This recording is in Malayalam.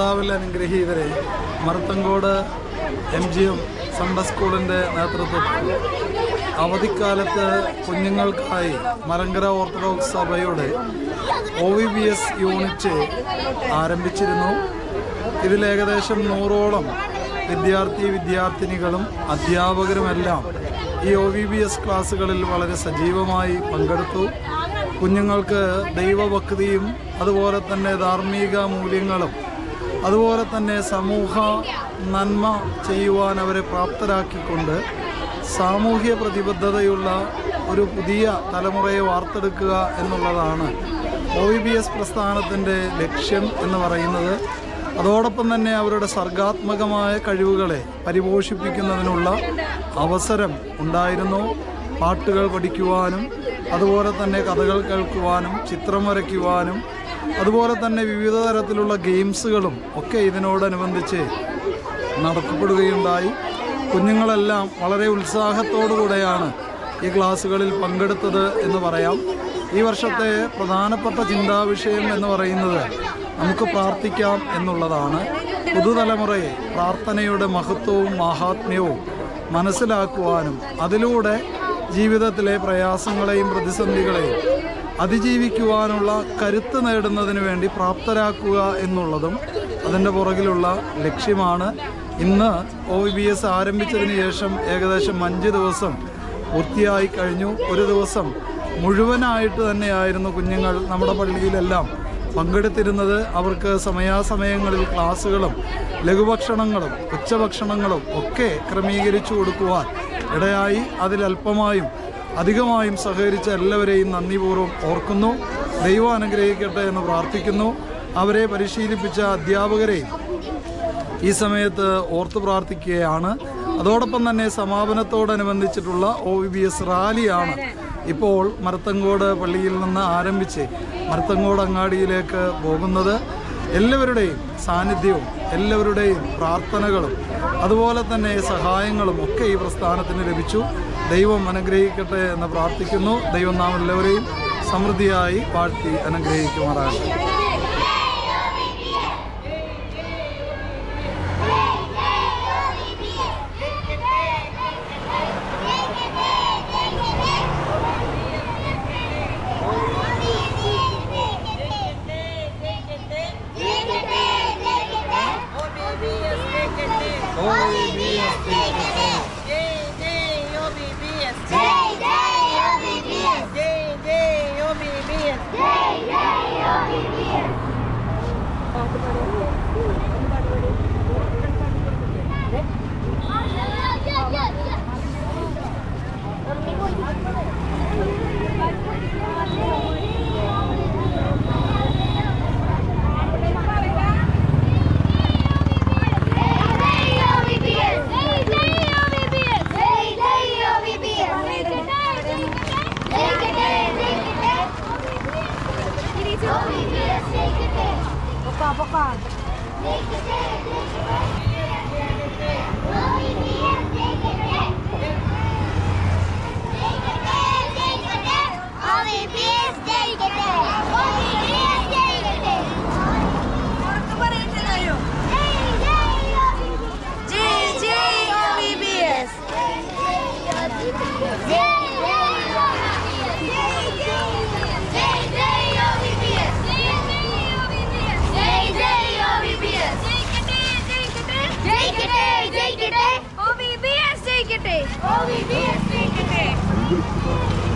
കർത്താവിൽ അനുഗ്രഹീതരെ Maruthankode M G M Sunday സ്കൂളിന്റെ നേതൃത്വത്തിൽ അവധിക്കാലത്ത് കുഞ്ഞുങ്ങൾക്കായി മലങ്കര ഓർത്തഡോക്സ് സഭയുടെ O V B S unit ആരംഭിച്ചിരുന്നു. ഇതിൽ ഏകദേശം നൂറോളം വിദ്യാർത്ഥി വിദ്യാർത്ഥിനികളും അധ്യാപകരുമെല്ലാം ഈ ഒ വി ബി എസ് ക്ലാസ്സുകളിൽ വളരെ സജീവമായി പങ്കെടുത്തു. കുഞ്ഞുങ്ങൾക്ക് ദൈവഭക്തിയും അതുപോലെ തന്നെ ധാർമ്മിക മൂല്യങ്ങളും അതുപോലെ തന്നെ സമൂഹ നന്മ ചെയ്യുവാൻ അവരെ പ്രാപ്തരാക്കിക്കൊണ്ട് സാമൂഹ്യ പ്രതിബദ്ധതയുള്ള ഒരു പുതിയ തലമുറയെ വാർത്തെടുക്കുക എന്നുള്ളതാണ് ഒ വി ബി എസ് പ്രസ്ഥാനത്തിന്റെ ലക്ഷ്യം എന്ന് പറയുന്നത്. അതോടൊപ്പം തന്നെ അവരുടെ സർഗാത്മകമായ കഴിവുകളെ പരിപോഷിപ്പിക്കുന്നതിനുള്ള അവസരം ഉണ്ടായിരുന്നു. പാട്ടുകൾ പഠിക്കുവാനും അതുപോലെ തന്നെ കഥകൾ കേൾക്കുവാനും ചിത്രം വരയ്ക്കുവാനും അതുപോലെ തന്നെ വിവിധ തരത്തിലുള്ള ഗെയിംസുകളും ഒക്കെ ഇതിനോടനുബന്ധിച്ച് നടത്തപ്പെടുകയുണ്ടായി. കുഞ്ഞുങ്ങളെല്ലാം വളരെ ഉത്സാഹത്തോടുകൂടെയാണ് ഈ ക്ലാസ്സുകളിൽ പങ്കെടുത്തത് എന്ന് പറയാം. ഈ വർഷത്തെ പ്രധാനപ്പെട്ട ചിന്താവിഷയം എന്ന് പറയുന്നത് നമുക്ക് പ്രാർത്ഥിക്കാം എന്നുള്ളതാണ്. പുതുതലമുറയെ പ്രാർത്ഥനയുടെ മഹത്വവും മാഹാത്മ്യവും മനസ്സിലാക്കുവാനും അതിലൂടെ ജീവിതത്തിലെ പ്രയാസങ്ങളെയും പ്രതിസന്ധികളെയും അതിജീവിക്കുവാനുള്ള കരുത്ത് നേടുന്നതിന് വേണ്ടി പ്രാപ്തരാക്കുക എന്നുള്ളതും അതിന്റെ പുറകിലുള്ള ലക്ഷ്യമാണ്. ഇന്ന് ഒ ബി എസ് ആരംഭിച്ചതിന് ശേഷം ഏകദേശം അഞ്ച് ദിവസം പൂർത്തിയായി കഴിഞ്ഞു. ഒരു ദിവസം മുഴുവനായിട്ട് തന്നെയായിരുന്നു കുഞ്ഞുങ്ങൾ നമ്മുടെ പള്ളിയിലെല്ലാം പങ്കെടുത്തിരുന്നത്. അവർക്ക് സമയാസമയങ്ങളിൽ ക്ലാസ്സുകളും ലഘുഭക്ഷണങ്ങളും ഉച്ചഭക്ഷണങ്ങളും ഒക്കെ ക്രമീകരിച്ചു കൊടുക്കുവാൻ ഇടയായി അതിലല്പമായും അധികമായും സഹകരിച്ച എല്ലാവരെയും നന്ദിപൂർവം ഓർക്കുന്നു. ദൈവം അനുഗ്രഹിക്കട്ടെ എന്ന് പ്രാർത്ഥിക്കുന്നു. അവരെ പരിശീലിപ്പിച്ച അധ്യാപകരെയും ഈ സമയത്ത് ഓർത്ത് പ്രാർത്ഥിക്കുകയാണ്. അതോടൊപ്പം തന്നെ സമാപനത്തോടനുബന്ധിച്ചിട്ടുള്ള ഒ വി ബി എസ് റാലിയാണ് ഇപ്പോൾ മരത്തങ്കോട് പള്ളിയിൽ നിന്ന് ആരംഭിച്ച് മരത്തങ്കോട് അങ്ങാടിയിലേക്ക് പോകുന്നത്. എല്ലാവരുടെയും സാന്നിധ്യവും എല്ലാവരുടെയും പ്രാർത്ഥനകളും അതുപോലെ തന്നെ സഹായങ്ങളും ഒക്കെ ഈ പ്രസ്ഥാനത്തിന് ലഭിച്ചു. ദൈവം അനുഗ്രഹിക്കട്ടെ എന്ന് പ്രാർത്ഥിക്കുന്നു. ദൈവം നാം എല്ലാവരെയും സമൃദ്ധിയായി വാഴ്ത്തി അനുഗ്രഹിക്കുമാറാകട്ടെ. Boca, boca. Holy be a speaking